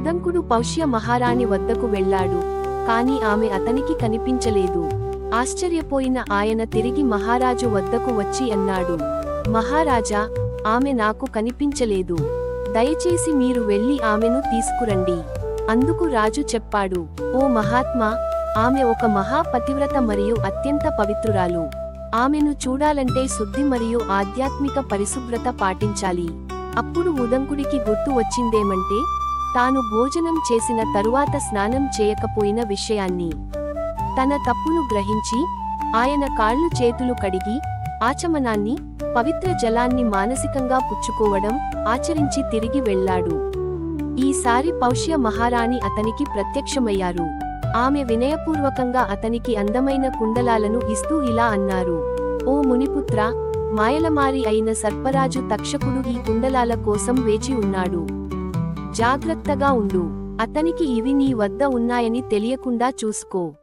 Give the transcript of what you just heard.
ఉదంకుడు పౌష్య మహారాణి వద్దకు వెళ్ళాడు. కాని ఆమె అతనికి కనిపించలేదు. ఆశ్చర్యపోయిన ఆయన తిరిగి మహారాజు వద్దకు వచ్చి అన్నాడు. మహారాజా ఆమె నాకు కనిపించలేదు. దయచేసి మీరు వెళ్ళి ఆమెను తీసుకురండి. అందుకు రాజు చెప్పాడు. ఓ మహాత్మా ఆమె ఒక మహాపతివ్రత మరియు అత్యంత పవిత్రురాలు. ఆమెను చూడాలంటే శుద్ధి మరియు ఆధ్యాత్మిక పరిశుభ్రత పాటించాలి. అప్పుడు ఉదంకుడికి గుర్తు వచ్చిందేమంటే తాను భోజనం చేసిన తరువాత స్నానం చేయకపోయిన విషయాన్ని. తన తప్పును గ్రహించి ఆయన కాళ్ళు చేతులు కడిగి ఆచమనాన్ని పవిత్ర జలాన్ని మానసికంగా పుచ్చుకోవడం ఆచరించి తిరిగి వెళ్ళాడు. ఈసారి పౌష్య మహారాణి అతనికి ప్రత్యక్షమయ్యారు. ఆమె వినయపూర్వకంగా అతనికి అందమైన కుండలాలను ఇస్తూ ఇలా అన్నారు. ఓ మునిపుత్ర మాయలమారి అయిన సర్పరాజు తక్షకుడు ఈ కుండలాల కోసం వేచి ఉన్నాడు. జాగ్రత్తగా ఉండు. అతనికి ఇవి నీ వద్ద ఉన్నాయని తెలియకుండా చూసుకో.